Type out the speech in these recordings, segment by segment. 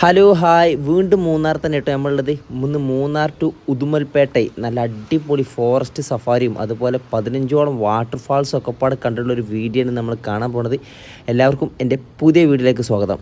Hello hi വീണ്ടും മൂന്നാർ തന്നെ കേട്ടോ നമ്മളുള്ളത്. ഇന്ന് മൂന്നാർ ടു ഉദുമൽപേട്ടെ. നല്ല അടിപൊളി ഫോറസ്റ്റ് സഫാരിയും അതുപോലെ പതിനഞ്ചോളം വാട്ടർഫാൾസും ഒക്കെ കണ്ടിട്ടുള്ള ഒരു വീഡിയോ ആണ് നമ്മൾ കാണാൻ പോണത്. എല്ലാവർക്കും എന്റെ പുതിയ വീഡിയോയിലേക്ക് സ്വാഗതം.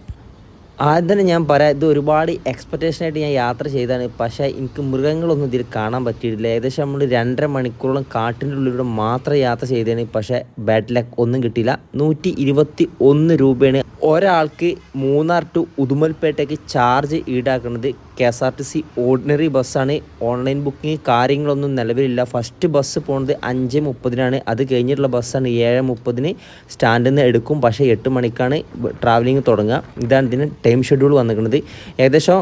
ആദ്യം തന്നെ ഞാൻ പറയാം ഇത് ഒരുപാട് എക്സ്പെക്റ്റേഷനായിട്ട് ഞാൻ യാത്ര ചെയ്താണ് പക്ഷേ എനിക്ക് മൃഗങ്ങളൊന്നും ഇതിൽ കാണാൻ പറ്റിയിട്ടില്ല. ഏകദേശം നമ്മൾ രണ്ടര മണിക്കൂറോളം കാട്ടിന്റെ ഉള്ളിലൂടെ മാത്രം യാത്ര ചെയ്തതാണ്. പക്ഷേ ബാഡ് ലക്ക് ഒന്നും കിട്ടിയില്ല. നൂറ്റി ഇരുപത്തി ഒന്ന് രൂപയാണ് ഒരാൾക്ക് മൂന്നാർ ടു ഉദുമൽപേട്ടയ്ക്ക് ചാർജ് ഈടാക്കുന്നത്. K S R T C ordinary ബസ്സാണ് ഓൺലൈൻ ബുക്കിംഗ് കാര്യങ്ങളൊന്നും നിലവിലില്ല. ഫസ്റ്റ് ബസ് പോകുന്നത് അഞ്ച് മുപ്പതിനാണ്. അത് കഴിഞ്ഞിട്ടുള്ള ബസ്സാണ് ഏഴ് മുപ്പതിന് സ്റ്റാൻഡിൽ നിന്ന് എടുക്കും. പക്ഷേ എട്ട് മണിക്കാണ് ട്രാവലിംഗ് തുടങ്ങുക. ഇതാണ് ഇതിന് ടൈം ഷെഡ്യൂൾ വന്നിരിക്കുന്നത്. ഏകദേശം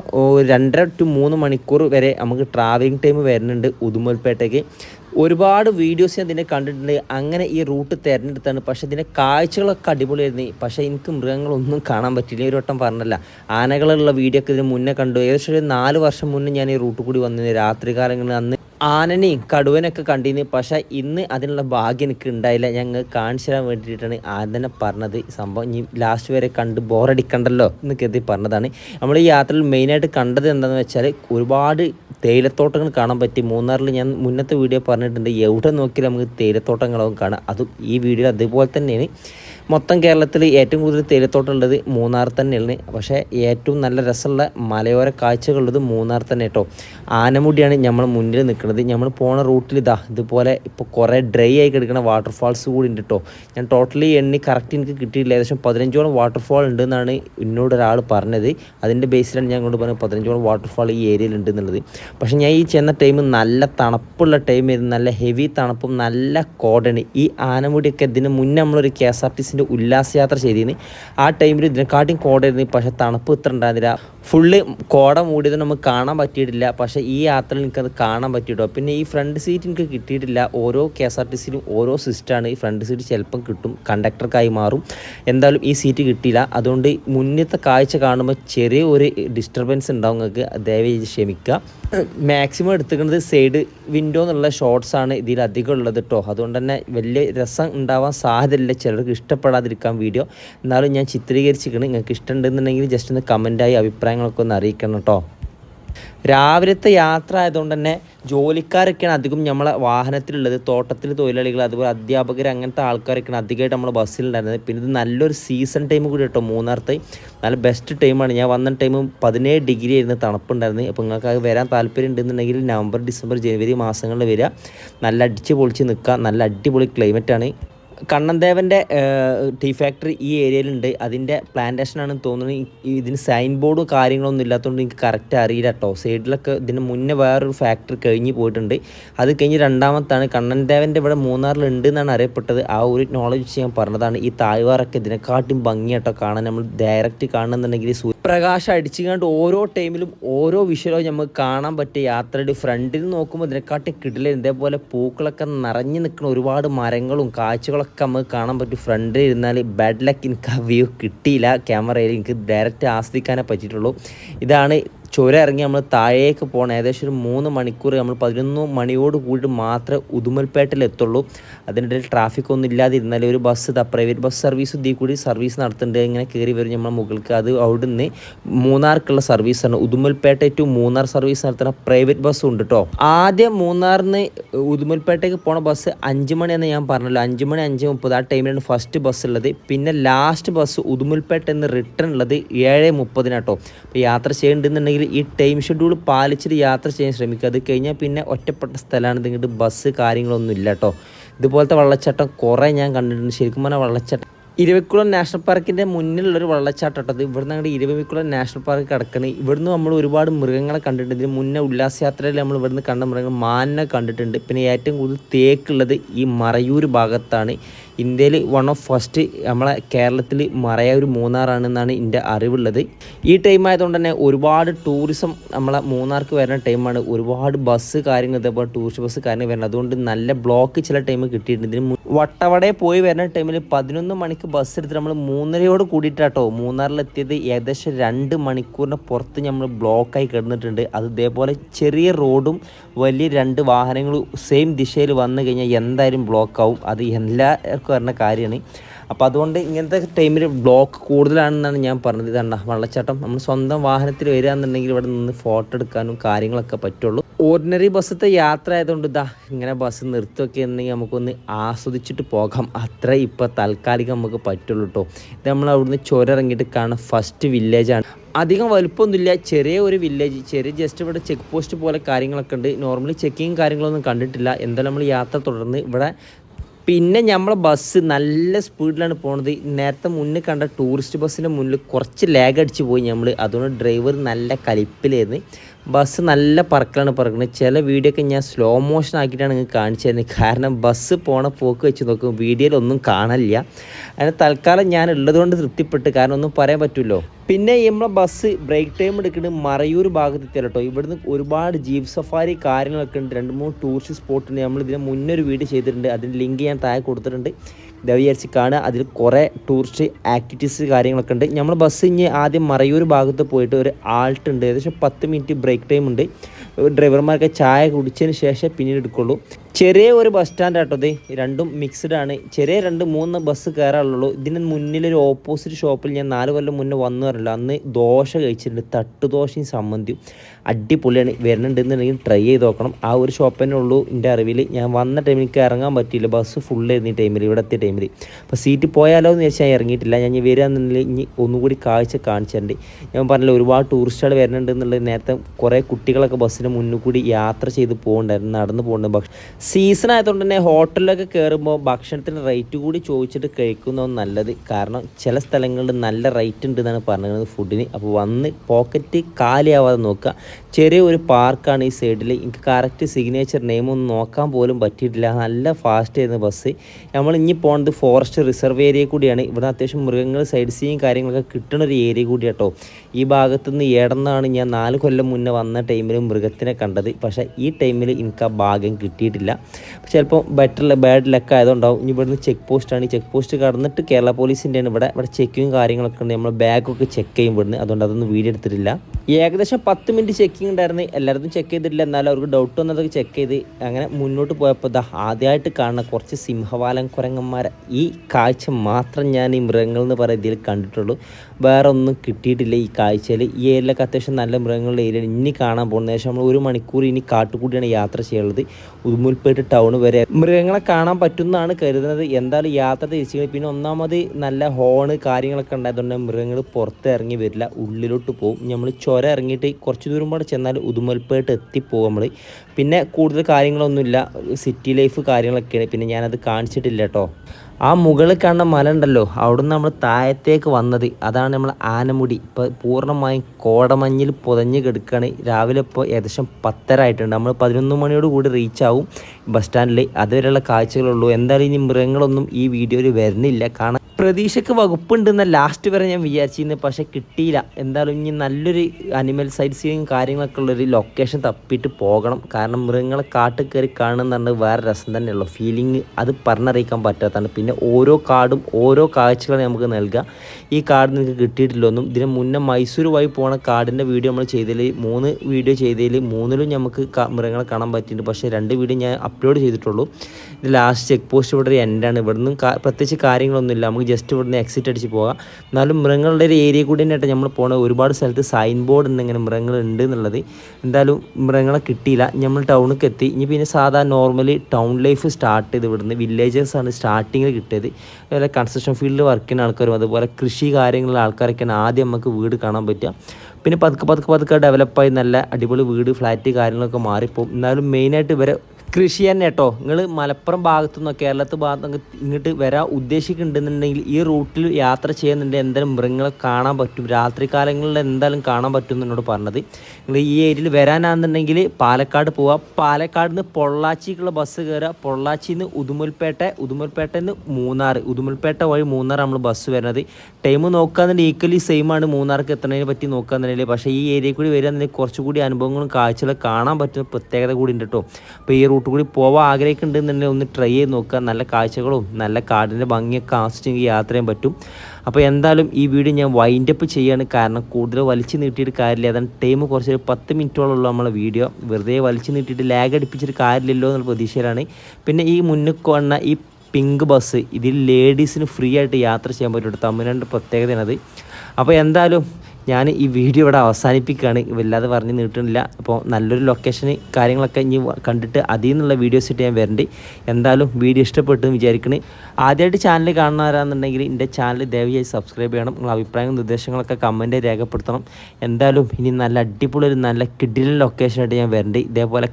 രണ്ടര ടു മൂന്ന് മണിക്കൂർ വരെ നമുക്ക് ട്രാവലിംഗ് ടൈം വരുന്നുണ്ട്. ഉദുമൽപേട്ടയ്ക്ക്. ഒരുപാട് വീഡിയോസ് ഞാൻ ഇതിനെ കണ്ടിട്ടുണ്ട്. അങ്ങനെ ഈ റൂട്ട് തിരഞ്ഞെടുത്താണ്. പക്ഷേ ഇതിന്റെ കാഴ്ചകളൊക്കെ അടിപൊളിയായിരുന്നു. പക്ഷേ എനിക്ക് മൃഗങ്ങളൊന്നും കാണാൻ പറ്റില്ല ഒരു വട്ടം പറഞ്ഞല്ല. ആനകളുള്ള വീഡിയോ ഒക്കെ ഇതിന് മുന്നേ കണ്ടു. ഏകദേശം ഒരു നാല് വർഷം മുന്നേ ഞാൻ ഈ റൂട്ട് കൂടി വന്നിരുന്നു. രാത്രി കാലങ്ങളിൽ അന്ന് ആനനെയും കടുവനൊക്കെ കണ്ടിരുന്നു. പക്ഷേ ഇന്ന് അതിനുള്ള ഭാഗ്യം എനിക്ക് ഉണ്ടായില്ല. ഞങ്ങൾ കാണിച്ചു തരാൻ വേണ്ടിയിട്ടാണ് ആദ്യം പറഞ്ഞത്. സംഭവം ഇനി ലാസ്റ്റ് വരെ കണ്ട് ബോറടിക്കണ്ടല്ലോ എന്ന് കരുതി പറഞ്ഞതാണ്. നമ്മൾ ഈ യാത്രയിൽ മെയിനായിട്ട് കണ്ടത് എന്താണെന്ന് വെച്ചാൽ ഒരുപാട് തേയിലത്തോട്ടങ്ങൾ കാണാൻ പറ്റി. മൂന്നാറിൽ ഞാൻ മുന്നത്തെ വീഡിയോ പറഞ്ഞിട്ടുണ്ട്. എവിടെ നോക്കിയാലും നമുക്ക് തേയിലത്തോട്ടങ്ങളും കാണാം. അതും ഈ വീഡിയോ അതുപോലെ തന്നെയാണ്. മൊത്തം കേരളത്തിൽ ഏറ്റവും കൂടുതൽ തേയിലത്തോട്ടം ഉള്ളത് മൂന്നാർ തന്നെയാണ്. പക്ഷേ ഏറ്റവും നല്ല രസമുള്ള മലയോര കാഴ്ചകളുള്ളത് മൂന്നാർ തന്നെ കേട്ടോ ആനമുടിയാണ് നമ്മൾ മുന്നിൽ നിൽക്കുന്നത്. നമ്മൾ പോണ റൂട്ടിൽ ഇതാ ഇതുപോലെ ഇപ്പോൾ കുറേ ഡ്രൈ ആയി കിടക്കുന്ന വാട്ടർഫാൾസ് കൂടി ഉണ്ട് കേട്ടോ ഞാൻ ടോട്ടലി എണ്ണി കറക്റ്റ് എനിക്ക് കിട്ടിയില്ല ഏകദേശം പതിനഞ്ചോളം വാട്ടർഫാൾ ഉണ്ട് എന്നാണ് എന്നോട് ഒരാൾ പറഞ്ഞത്. അതിന്റെ ബേസിലാണ് ഞാൻ കൊണ്ട് പറഞ്ഞത് പതിനഞ്ചോളം വാട്ടർഫാൾ ഈ ഏരിയയിൽ ഉണ്ട് എന്നുള്ളത്. പക്ഷേ ഞാൻ ഈ ചെന്ന ടൈം നല്ല തണുപ്പുള്ള ടൈം ആയിരുന്നു. നല്ല ഹെവി തണുപ്പും നല്ല കോടണ് ഈ ആനമുടിയൊക്കെ ഇതിന് മുന്നേ നമ്മളൊരു കെ എസ് ആർ ടി സിന്റെ ഉല്ലാസയാത്ര ചെയ്തിരുന്നു ആ ടൈമിൽ ഇതിനെക്കാട്ടിയും കോടായിരുന്നു പക്ഷേ തണുപ്പ് ഇത്ര ഉണ്ടായിരുന്നില്ല. ഫുള്ള് കോട മൂടിയത് നമുക്ക് കാണാൻ പറ്റിയിട്ടില്ല. പക്ഷേ ഈ യാത്രയിൽ എനിക്കത് കാണാൻ പറ്റിയിട്ടോ? പിന്നെ ഈ ഫ്രണ്ട് സീറ്റ് എനിക്ക് കിട്ടിയിട്ടില്ല. ഓരോ കെ എസ് ആർ ടി സിയിലും ഓരോ സിസ്റ്റാണ് ഈ ഫ്രണ്ട് സീറ്റ് ചിലപ്പം കിട്ടും. കണ്ടക്ടർക്കായി മാറും. എന്തായാലും ഈ സീറ്റ് കിട്ടിയില്ല. അതുകൊണ്ട് മുന്നത്തെ കാഴ്ച കാണുമ്പോൾ ചെറിയ ഒരു ഡിസ്റ്റർബൻസ് ഉണ്ടാവും. നിങ്ങൾക്ക് ദയവായി ക്ഷമിക്കുക. മാക്സിമം എടുത്തിരിക്കുന്നത് സൈഡ് വിൻഡോ എന്നുള്ള ഷോർട്സ് ആണ് ഇതിൽ അധികം ഉള്ളത് കേട്ടോ അതുകൊണ്ട് തന്നെ വലിയ രസം ഉണ്ടാവാൻ സാധ്യതയില്ല. ചിലർക്ക് ഇഷ്ടപ്പെടാതിരിക്കാൻ വീഡിയോ എന്നാലും ഞാൻ ചിത്രീകരിച്ചിരിക്കുന്നത് നിങ്ങൾക്ക് ഇഷ്ടമുണ്ടെന്നുണ്ടെങ്കിൽ ജസ്റ്റ് ഒന്ന് കമന്റായി അഭിപ്രായങ്ങളൊക്കെ ഒന്ന് അറിയിക്കണം കേട്ടോ രാവിലത്തെ യാത്ര ആയതുകൊണ്ട് തന്നെ ജോലിക്കാരൊക്കെയാണ് അധികം നമ്മളെ വാഹനത്തിലുള്ളത് തോട്ടത്തിൽ തൊഴിലാളികൾ അതുപോലെ അധ്യാപകർ അങ്ങനത്തെ ആൾക്കാരൊക്കെയാണ് അധികമായിട്ട് നമ്മൾ ബസ്സിലുണ്ടായിരുന്നത്. പിന്നെ ഇത് നല്ലൊരു സീസൺ ടൈം കൂടി കേട്ടോ മൂന്നാറത്തെ. നല്ല ബെസ്റ്റ് ടൈമാണ് ഞാൻ വന്ന ടൈം പതിനേഴ് ഡിഗ്രി ആയിരുന്നു തണുപ്പുണ്ടായിരുന്നത്. അപ്പോൾ നിങ്ങൾക്ക് വരാൻ താല്പര്യം ഉണ്ടെന്നുണ്ടെങ്കിൽ നവംബർ ഡിസംബർ ജനുവരി മാസങ്ങളിൽ വരിക. നല്ല അടിച്ച് പൊളിച്ച് നിൽക്കുക. നല്ല അടിപൊളി ക്ലൈമറ്റാണ് കണ്ണൻദേവന്റെ ടീ ഫാക്ടറി ഈ ഏരിയയിലുണ്ട്. അതിന്റെ പ്ലാന്റേഷനാണ് തോന്നുന്നത് ഇതിന് സൈൻ ബോർഡും കാര്യങ്ങളൊന്നും ഇല്ലാത്തതുകൊണ്ട് എനിക്ക് കറക്റ്റ് അറിയില്ല കേട്ടോ. സൈഡിലൊക്കെ ഇതിന് മുന്നേ വേറൊരു ഫാക്ടറി കഴിഞ്ഞ് പോയിട്ടുണ്ട്. അത് കഴിഞ്ഞ് രണ്ടാമത്താണ് കണ്ണൻദേവന്റെ ഇവിടെ മൂന്നാറിലുണ്ട് എന്നാണ് അറിയപ്പെട്ടത്. ആ ഒരു നോളജ് ഞാൻ പറഞ്ഞതാണ്. ഈ താഴ്വാറൊക്കെ ഇതിനെക്കാട്ടും ഭംഗി കേട്ടോ കാണാൻ. നമ്മൾ ഡയറക്റ്റ് കാണുന്നുണ്ടെങ്കിൽ സൂര്യപ്രകാശം അടിച്ചുകൊണ്ട് ഓരോ ടൈമിലും ഓരോ വിഷയവും നമുക്ക് കാണാൻ പറ്റിയ യാത്രയുടെ ഫ്രണ്ടിൽ നോക്കുമ്പോൾ ഇതിനെക്കാട്ടും കിടില ഇതേപോലെ പൂക്കളൊക്കെ നിറഞ്ഞു നിൽക്കുന്ന ഒരുപാട് മരങ്ങളും കാഴ്ചകളൊക്കെ നമുക്ക് കാണാൻ പറ്റും. ഫ്രണ്ടിൽ ഇരുന്നാൽ ബാഡ് ലക്ക് എനിക്ക് ആ വ്യൂ കിട്ടിയില്ല. ക്യാമറയിൽ എനിക്ക് ഡയറക്റ്റ് ആസ്വദിക്കാനേ പറ്റിയിട്ടുള്ളൂ. ഇതാണ് ചുരം ഇറങ്ങി നമ്മൾ താഴേക്ക് പോകണം. ഏകദേശം ഒരു മൂന്ന് മണിക്കൂർ നമ്മൾ പതിനൊന്ന് മണിയോട് കൂടി മാത്രമേ ഉദുമൽപേട്ടിൽ എത്തുള്ളൂ. അതിനിടയിൽ ട്രാഫിക് ഒന്നും ഇല്ലാതിരുന്നാൽ ഒരു ബസ് ഇതാ പ്രൈവറ്റ് ബസ് സർവീസ് ഇതിൽ കൂടി സർവീസ് നടത്തുന്നുണ്ട്. ഇങ്ങനെ കയറി വരും നമ്മൾ മുകൾക്ക്. അത് അവിടുന്ന് മൂന്നാർക്കുള്ള സർവീസാണ് ഉദുമൽപേട്ട ടു മൂന്നാർ സർവീസ് നടത്തുന്ന പ്രൈവറ്റ് ബസ് ഉണ്ട് കേട്ടോ ആദ്യം മൂന്നാറിന് ഉദുമൽപേട്ടയ്ക്ക് പോണ ബസ് അഞ്ച് മണിയെന്ന് ഞാൻ പറഞ്ഞല്ലോ. അഞ്ച് മണി അഞ്ച് മുപ്പത് ആ ടൈമിലാണ് ഫസ്റ്റ് ബസ് ഉള്ളത്. പിന്നെ ലാസ്റ്റ് ബസ് ഉദുമൽപേട്ട എന്ന് റിട്ടേൺ ഉള്ളത് ഏഴ് മുപ്പതിനാട്ടോ അപ്പോൾ യാത്ര ചെയ്യേണ്ടെന്നുണ്ടെങ്കിൽ ഈ ടൈം ഷെഡ്യൂൾ പാലിച്ചിട്ട് യാത്ര ചെയ്യാൻ ശ്രമിക്കുക. അത് കഴിഞ്ഞാൽ പിന്നെ ഒറ്റപ്പെട്ട സ്ഥലമാണ്. ഇതിങ്ങോട്ട് ബസ് കാര്യങ്ങളൊന്നും ഇല്ല കേട്ടോ ഇതുപോലത്തെ വെള്ളച്ചാട്ടം കുറേ ഞാൻ കണ്ടിട്ടുണ്ട്. ശരിക്കും പറഞ്ഞാൽ വെള്ളച്ചാട്ടം ഇരവിക്കുളം നാഷണൽ പാർക്കിന്റെ മുന്നിലുള്ളൊരു വെള്ളച്ചാട്ടം ഇവിടുന്ന് അങ്ങോട്ട് ഇരവിക്കുളം നാഷണൽ പാർക്ക് കിടക്കുന്നത് ഇവിടുന്ന് നമ്മൾ ഒരുപാട് മൃഗങ്ങളെ കണ്ടിട്ടുണ്ട്. ഇതിന് മുന്നേ ഉല്ലാസയാത്രയിൽ നമ്മൾ ഇവിടുന്ന് കണ്ട മൃഗങ്ങൾ മാനിനെ കണ്ടിട്ടുണ്ട്. പിന്നെ ഏറ്റവും കൂടുതൽ തേക്കുള്ളത് ഈ മറയൂർ ഭാഗത്താണ്. ഇന്ത്യയിൽ വൺ ഓഫ് ഫസ്റ്റ് നമ്മളെ കേരളത്തിൽ മറയ ഒരു മൂന്നാറാണെന്നാണ് എന്റെ അറിവുള്ളത്. ഈ ടൈം ആയതുകൊണ്ട് തന്നെ ഒരുപാട് ടൂറിസം നമ്മളെ മൂന്നാർക്ക് വരുന്ന ടൈമാണ് ഒരുപാട് ബസ് കാര്യങ്ങൾ ഇതേപോലെ ടൂറിസ്റ്റ് ബസ് കാര്യങ്ങൾ വരുന്നത്. അതുകൊണ്ട് നല്ല ബ്ലോക്ക് ചില ടൈം കിട്ടിയിട്ടുണ്ട്. ഇതിന് മു- വട്ടവടയെ പോയി വരുന്ന ടൈമിൽ പതിനൊന്ന് മണിക്ക് ബസ് എടുത്ത് നമ്മൾ മൂന്നരയോട് കൂടിയിട്ടാട്ടോ. മൂന്നാറിലെത്തിയത് ഏകദേശം രണ്ട് മണിക്കൂറിന് പുറത്ത് നമ്മൾ ബ്ലോക്കായി കിടന്നിട്ടുണ്ട്. അത് ഇതേപോലെ ചെറിയ റോഡും വലിയ രണ്ട് വാഹനങ്ങളും സെയിം ദിശയിൽ വന്നു കഴിഞ്ഞാൽ എന്തായാലും ബ്ലോക്ക് ആവും. അത് എല്ലാവർക്കും വരുന്ന കാര്യമാണ്. അപ്പോൾ അതുകൊണ്ട് ഇങ്ങനത്തെ ടൈമിൽ ബ്ലോക്ക് കൂടുതലാണെന്നാണ് ഞാൻ പറഞ്ഞത്. ഇതാണ് വെള്ളച്ചാട്ടം. നമ്മൾ സ്വന്തം വാഹനത്തിൽ വരിക എന്നുണ്ടെങ്കിൽ ഇവിടെ നിന്ന് ഫോട്ടോ എടുക്കാനും കാര്യങ്ങളൊക്കെ പറ്റുള്ളൂ. ഓർഡിനറി ബസ്സത്തെ യാത്ര ആയതുകൊണ്ട് ഇതാ ഇങ്ങനെ ബസ് നിർത്തുമൊക്കെ ഉണ്ടെങ്കിൽ നമുക്കൊന്ന് ആസ്വദിച്ചിട്ട് പോകാം. അത്ര ഇപ്പോൾ താൽക്കാലികം നമുക്ക് പറ്റുള്ളൂ കേട്ടോ ഇത് നമ്മൾ അവിടുന്ന് ചുരറങ്ങിയിട്ട് കാണുന്ന ഫസ്റ്റ് വില്ലേജാണ് അധികം വലുപ്പമൊന്നുമില്ല. ചെറിയ ഒരു വില്ലേജ് ചെറിയ ജസ്റ്റ് ഇവിടെ ചെക്ക് പോസ്റ്റ് പോലെ കാര്യങ്ങളൊക്കെ ഉണ്ട്. നോർമലി ചെക്കിങ് കാര്യങ്ങളൊന്നും കണ്ടിട്ടില്ല. എന്തായാലും നമ്മൾ യാത്ര തുടർന്ന് ഇവിടെ പിന്നെ നമ്മളെ ബസ് നല്ല സ്പീഡിലാണ് പോണത്. നേരത്തെ മുന്നിൽ കണ്ട ടൂറിസ്റ്റ് ബസ്സിന്റെ മുന്നിൽ കുറച്ച് ലാഗ് അടിച്ച് പോയി നമ്മൾ അതുകൊണ്ട് ഡ്രൈവർ നല്ല കലിപ്പിലായിരുന്നു. ബസ് നല്ല പറക്കലാണ് പറക്കുന്നത് ചില വീഡിയോ ഒക്കെ ഞാൻ സ്ലോ മോഷൻ ആക്കിയിട്ടാണ് നിങ്ങൾക്ക് കാണിച്ചു തരുന്നത് കാരണം ബസ് പോണ പോക്ക് വെച്ച് നോക്കും വീഡിയോയിലൊന്നും കാണില്ല അതിന് തൽക്കാലം ഞാൻ ഉള്ളതുകൊണ്ട് തൃപ്തിപ്പെട്ട് കാരണം ഒന്നും പറയാൻ പറ്റുമല്ലോ പിന്നെ നമ്മളെ ബസ് ബ്രേക്ക് ടൈം എടുക്കുന്നത് മറയൂർ ഭാഗത്ത് എത്തിയാൽ കേട്ടോ ഇവിടുന്ന് ഒരുപാട് ജീപ്പ് സഫാരി കാര്യങ്ങളൊക്കെ ഉണ്ട്. രണ്ട് മൂന്ന് ടൂറിസ്റ്റ് സ്പോട്ടുണ്ട് നമ്മൾ ഇതിന് മുന്നൊരു വീഡിയോ ചെയ്തിട്ടുണ്ട്. അതിന്റെ ലിങ്ക് ഞാൻ താഴെ കൊടുത്തിട്ടുണ്ട്. ഇതാ വിചാരിച്ച് കാണുക അതിൽ കുറേ ടൂറിസ്റ്റ് ആക്ടിവിറ്റീസ് കാര്യങ്ങളൊക്കെ ഉണ്ട്. നമ്മൾ ബസ് ഇനി ആദ്യം മറയൂർ ഭാഗത്ത് പോയിട്ട് ഒരു ആൾട്ട് ഉണ്ട്. ഏകദേശം പത്ത് മിനിറ്റ് ബ്രേക്ക് ടൈം ഉണ്ട്. ഡ്രൈവർമാർക്ക് ചായ കുടിച്ചതിന് ശേഷം പിന്നീട് എടുക്കുള്ളൂ. ചെറിയ ഒരു ബസ് സ്റ്റാൻഡ് ആട്ടോ ഇത്. രണ്ടും മിക്സ്ഡ് ആണ്. ചെറിയ രണ്ട് മൂന്ന് ബസ് കയറാനുള്ളൂ ഇതിന് മുന്നിലൊരു ഓപ്പോസിറ്റ് ഷോപ്പിൽ ഞാൻ നാല് കൊല്ലം മുന്നേ വന്നു പറഞ്ഞില്ല. അന്ന് ദോശ കഴിച്ചിട്ടുണ്ട്. തട്ട് ദോശയും സമ്മന്തിയും അടിപൊളിയാണ്. വരുന്നുണ്ടെന്നുണ്ടെങ്കിൽ ട്രൈ ചെയ്ത് നോക്കണം. ആ ഒരു ഷോപ്പ് തന്നെ ഉള്ളൂ. എന്റെ അറിവിൽ ഞാൻ വന്ന ടൈമിൽ എനിക്ക് ഇറങ്ങാൻ പറ്റിയില്ല. ബസ് ഫുള്ളായിരുന്നു ഈ ടൈമിൽ ഇവിടെ എത്തിയ ടൈമിൽ അപ്പോൾ സീറ്റ് പോയാലോ എന്ന് വെച്ചാൽ ഞാൻ ഇറങ്ങിയിട്ടില്ല. ഞാൻ ഇനി വരികയാണെന്നുണ്ടെങ്കിൽ ഇനി ഒന്നുകൂടി കാഴ്ച കാണിച്ചിട്ടുണ്ട്. ഞാൻ പറഞ്ഞില്ല ഒരുപാട് ടൂറിസ്റ്റുകൾ വരുന്നുണ്ട് എന്നുള്ളത് നേരത്തെ കുറേ കുട്ടികളൊക്കെ ബസ്സിന് മുന്നിൽ കൂടി യാത്ര ചെയ്ത് പോകുന്നുണ്ടായിരുന്നു നടന്ന് പോകുന്നുണ്ട് പക്ഷേ സീസൺ ആയതുകൊണ്ട് തന്നെ ഹോട്ടലിലൊക്കെ കയറുമ്പോൾ ഭക്ഷണത്തിന് റേറ്റ് കൂടി ചോദിച്ചിട്ട് കഴിക്കുന്നതാണ് നല്ലത്. കാരണം ചില സ്ഥലങ്ങളിൽ നല്ല റേറ്റ് ഉണ്ട് എന്നാണ് പറഞ്ഞത് ഫുഡിന് അപ്പോൾ വന്ന് പോക്കറ്റ് കാലിയാവാതെ നോക്കുക. ചെറിയ ഒരു പാർക്കാണ് ഈ സൈഡിൽ. എനിക്ക് കറക്റ്റ് സിഗ്നേച്ചർ നെയിം ഒന്നും നോക്കാൻ പോലും പറ്റിയിട്ടില്ല. നല്ല ഫാസ്റ്റ് ആയിരുന്നു ബസ് നമ്മൾ ഇനി പോകുന്നത് ഫോറസ്റ്റ് റിസർവ് ഏരിയ കൂടിയാണ്. ഇവിടെ അത്യാവശ്യം മൃഗങ്ങൾ സൈഡ് സീയും കാര്യങ്ങളൊക്കെ കിട്ടുന്ന ഒരു ഏരിയ കൂടി കേട്ടോ ഈ ഭാഗത്തുനിന്ന് ഏടന്നാണ് ഞാൻ നാല് കൊല്ലം മുന്നേ വന്ന ടൈമിൽ മൃഗത്തിനെ കണ്ടത്. പക്ഷേ ഈ ടൈമിൽ എനിക്ക് ആ ഭാഗ്യം കിട്ടിയിട്ടില്ല. ചിലപ്പോൾ ബെറ്റർ ബാഡ് ലക്ക് ആയതുകൊണ്ടാവും ഇനി ഇവിടുന്ന് ചെക്ക് പോസ്റ്റാണ് ഈ ചെക്ക് പോസ്റ്റ് കടന്നിട്ട് കേരള പോലീസിന്റെയാണ് ഇവിടെ ഇവിടെ ചെക്കിങ് കാര്യങ്ങളൊക്കെ ഉണ്ട്. നമ്മൾ ബാഗൊക്കെ ചെക്ക് ചെയ്യും ഇവിടുന്ന്. അതുകൊണ്ട് അതൊന്നും വീഡിയോ എടുത്തിട്ടില്ല. ഏകദേശം പത്ത് മിനിറ്റ് ചെക്കിംഗ് ഉണ്ടായിരുന്നു. എല്ലായിടത്തും ചെക്ക് ചെയ്തിട്ടില്ല. എന്നാലും അവർക്ക് ഡൗട്ട് വന്നതൊക്കെ ചെക്ക് ചെയ്ത് അങ്ങനെ മുന്നോട്ട് പോയപ്പോൾ ഇതാ ആദ്യമായിട്ട് കാണുന്ന കുറച്ച് സിംഹവാലൻ കുരങ്ങന്മാരെ. ഈ കാഴ്ച മാത്രം ഞാൻ ഈ മൃഗങ്ങൾ എന്ന് പറയുന്ന ഇതിൽ കണ്ടിട്ടുള്ളൂ. വേറെ ഒന്നും കിട്ടിയിട്ടില്ല ഈ കാഴ്ചയിൽ. ഈ ഏരിയയിലൊക്കെ അത്യാവശ്യം നല്ല മൃഗങ്ങളുടെ ഏരിയ ഇനി കാണാൻ പോകുന്നത് ഏകദേശം നമ്മൾ ഒരു മണിക്കൂർ ഇനി കാട്ടുകൂടിയാണ് യാത്ര ചെയ്യുന്നത് ഉദുമുൽപേട്ട് ടൗൺ വരെ. മൃഗങ്ങളെ കാണാൻ പറ്റുന്നതാണ് കരുതുന്നത്. എന്തായാലും യാത്ര തിരിച്ചു പിന്നെ ഒന്നാമത് നല്ല ഹോണ് കാര്യങ്ങളൊക്കെ ഉണ്ടായതുകൊണ്ട് മൃഗങ്ങൾ പുറത്ത് ഇറങ്ങി വരില്ല. ഉള്ളിലോട്ട് പോകും. നമ്മൾ ചുരം ഇറങ്ങിയിട്ട് കുറച്ച് ദൂരം കൂടെ ചെന്നാൽ ഉദുമൽപ്പേട്ട് എത്തിപ്പോകും നമ്മൾ. പിന്നെ കൂടുതൽ കാര്യങ്ങളൊന്നുമില്ല. സിറ്റി ലൈഫ് കാര്യങ്ങളൊക്കെയാണ്. പിന്നെ ഞാനത് കാണിച്ചിട്ടില്ല കേട്ടോ. ആ മുകളിൽ കാണുന്ന മല ഉണ്ടല്ലോ അവിടുന്ന് നമ്മൾ താഴത്തേക്ക് വന്നത്. അതാണ് നമ്മൾ ആനമുടി. ഇപ്പോൾ പൂർണമായും കോടമഞ്ഞിൽ പുതഞ്ഞ് കിടക്കുകയാണ്. രാവിലെ ഇപ്പോൾ ഏകദേശം പത്തര ആയിട്ടുണ്ട്. നമ്മൾ പതിനൊന്ന് മണിയോട് കൂടി റീച്ച് ആവും ബസ് സ്റ്റാൻഡിൽ അതുവരെയുള്ള കാഴ്ചകളുള്ളൂ എന്തായാലും ഇനി മൃഗങ്ങളൊന്നും ഈ വീഡിയോയിൽ വരുന്നില്ല. കാണാൻ പ്രതീക്ഷയ്ക്ക് വകുപ്പുണ്ടെന്ന ലാസ്റ്റ് വരെ ഞാൻ വിചാരിച്ചിരുന്നു. പക്ഷേ കിട്ടിയില്ല. എന്തായാലും ഇനി നല്ലൊരു അനിമൽ സൈറ്റ് സീയിങ് കാര്യങ്ങളൊക്കെ ഉള്ളൊരു ലൊക്കേഷൻ തപ്പിയിട്ട് പോകണം. കാരണം മൃഗങ്ങളെ കാട്ടിൽ കയറി കാണുന്നതാണ് വേറെ രസം തന്നെയുള്ളൂ ഫീലിംഗ് അത് പറഞ്ഞറിയിക്കാൻ പറ്റാത്തതാണ്. പിന്നെ ഓരോ കാർഡും ഓരോ കാഴ്ചകളും നമുക്ക് നൽകുക. ഈ കാർഡ് നിങ്ങൾക്ക് കിട്ടിയിട്ടില്ലൊന്നും ഇതിന് മുന്നേ മൈസൂർ വഴി പോണ കാർഡിന്റെ വീഡിയോ നമ്മൾ ചെയ്തതിൽ മൂന്ന് വീഡിയോ ചെയ്തതിൽ മൂന്നിലും നമുക്ക് മൃഗങ്ങളെ കാണാൻ പറ്റിയിട്ടുണ്ട്. പക്ഷേ രണ്ട് വീഡിയോ ഞാൻ അപ്ലോഡ് ചെയ്തിട്ടുള്ളൂ. ഇത് ലാസ്റ്റ് ചെക്ക് പോസ്റ്റ് ഇവിടെ ഒരു എൻഡാണ് ഇവിടുന്ന് പ്രത്യേകിച്ച് കാര്യങ്ങളൊന്നുമില്ല. നമുക്ക് ജസ്റ്റ് ഇവിടുന്ന് എക്സിറ്റ് അടിച്ച് പോകാം. എന്നാലും മൃഗങ്ങളുടെ ഒരു ഏരിയ കൂടി തന്നെയായിട്ട് നമ്മൾ പോണ ഒരുപാട് സ്ഥലത്ത് സൈൻ ബോർഡ് ഉണ്ട് ഇങ്ങനെ മൃഗങ്ങൾ ഉണ്ട് എന്നുള്ളത്. എന്തായാലും മൃഗങ്ങളെ കിട്ടിയില്ല. നമ്മൾ ടൗണിലേക്ക് എത്തി. ഇനി പിന്നെ സാധാരണ നോർമലി ടൗൺ ലൈഫ് സ്റ്റാർട്ട് ചെയ്ത് ഇവിടുന്ന് വില്ലേജേഴ്സാണ് സ്റ്റാർട്ടിങ്ങിൽ കിട്ടിയത്. അതുപോലെ കൺസ്ട്രക്ഷൻ ഫീൽഡിൽ വർക്ക് ചെയ്യുന്ന ആൾക്കാരും അതുപോലെ കൃഷി കാര്യങ്ങളുള്ള ആൾക്കാരൊക്കെയാണ് ആദ്യം നമുക്ക് വീട് കാണാൻ പറ്റുക. പിന്നെ പതുക്കെ പതുക്കെ പതുക്കെ ഡെവലപ്പായി നല്ല അടിപൊളി വീട് ഫ്ലാറ്റ് കാര്യങ്ങളൊക്കെ മാറിപ്പോവും. എന്നാലും മെയിനായിട്ട് ഇവരെ കൃഷി തന്നെ കേട്ടോ നിങ്ങൾ മലപ്പുറം ഭാഗത്തു നിന്നോ കേരളത്തിൽ ഭാഗത്തു ഇങ്ങോട്ട് വരാൻ ഉദ്ദേശിക്കുന്നുണ്ടെന്നുണ്ടെങ്കിൽ ഈ റൂട്ടിൽ യാത്ര ചെയ്യുന്നുണ്ട് എന്തായാലും മൃഗങ്ങളെ കാണാൻ പറ്റും. രാത്രി കാലങ്ങളിൽ എന്തായാലും കാണാൻ പറ്റും എന്നോട് പറഞ്ഞത്. നിങ്ങൾ ഈ ഏരിയയിൽ വരാനാണെന്നുണ്ടെങ്കിൽ പാലക്കാട് പോവുക പാലക്കാട് നിന്ന് പൊള്ളാച്ചിക്കുള്ള ബസ് കയറുക പൊള്ളാച്ചിയിൽ നിന്ന് ഉദുമൽപേട്ട ഉദുമൽപേട്ടയിൽ നിന്ന് മൂന്നാർ ഉദുമൽപേട്ട വഴി മൂന്നാർ നമ്മൾ ബസ് വരുന്നത്. ടൈം നോക്കാന്നുണ്ടെങ്കിൽ ഈക്വലി സെയിം ആണ് മൂന്നാർക്ക് എത്തുന്നതിനെ പറ്റി നോക്കാന്നുണ്ടെങ്കിൽ പക്ഷേ ഈ ഏരിയയിൽ കൂടി വരികയാണെന്നുണ്ടെങ്കിൽ കുറച്ചുകൂടി അനുഭവങ്ങളും കാഴ്ചകളും കാണാൻ പറ്റുന്ന പ്രത്യേകത കൂടി ഉണ്ട് കേട്ടോ അപ്പോൾ ഈ റൂട്ട് കൂടി പോകാൻ ആഗ്രഹിക്കുന്നുണ്ടെന്നുണ്ടെങ്കിൽ ഒന്ന് ട്രൈ ചെയ്ത് നോക്കുക. നല്ല കാഴ്ചകളും നല്ല കാടിന്റെ ഭംഗിയൊക്കെ ആസ്വദിച്ചെങ്കിൽ യാത്ര ചെയ്യാൻ പറ്റും. അപ്പോൾ എന്തായാലും ഈ വീഡിയോ ഞാൻ വൈൻഡ് അപ്പ് ചെയ്യാണ്. കാരണം കൂടുതൽ വലിച്ചു നീട്ടിയിട്ട് കാര്യമില്ല. അതാണ് ടൈം കുറച്ച് ഒരു പത്ത് മിനിറ്റോളം ഉള്ള നമ്മളെ വീഡിയോ. വെറുതെ വലിച്ചു നീട്ടിയിട്ട് ലാഗ് അടിപ്പിച്ചിട്ട് കാര്യമില്ലല്ലോ എന്നുള്ള പ്രതീക്ഷയിലാണ്. പിന്നെ ഈ മുന്നിൽ കാണുന്ന ഈ പിങ്ക് ബസ് ഇതിൽ ലേഡീസിന് ഫ്രീ ആയിട്ട് യാത്ര ചെയ്യാൻ പറ്റും. തമിഴ്നാടിന്റെ പ്രത്യേകതയാണത്. അപ്പോൾ എന്തായാലും ഞാൻ ഈ വീഡിയോ ഇവിടെ അവസാനിപ്പിക്കുകയാണ്. വല്ലാതെ പറഞ്ഞ് നീട്ടുന്നില്ല. അപ്പോൾ നല്ലൊരു ലൊക്കേഷന് കാര്യങ്ങളൊക്കെ ഇനി കണ്ടിട്ട് അതിൽ നിന്നുള്ള വീഡിയോസ് ഇട്ട് ഞാൻ വരണ്ട്. എന്തായാലും വീഡിയോ ഇഷ്ടപ്പെട്ടു വിചാരിക്കണേ. ആദ്യമായിട്ട് ചാനൽ കാണുന്നവരാണെന്നുണ്ടെങ്കിൽ എന്റെ ചാനൽ ദയവായി സബ്സ്ക്രൈബ് ചെയ്യണം. നിങ്ങൾ അഭിപ്രായങ്ങളും നിർദ്ദേശങ്ങളൊക്കെ കമന്റ് രേഖപ്പെടുത്തണം. എന്തായാലും ഇനി നല്ല അടിപൊളി ഒരു നല്ല കിഡിലൻ ലൊക്കേഷനായിട്ട് ഞാൻ വരണ്ട്. ഇതേപോലെ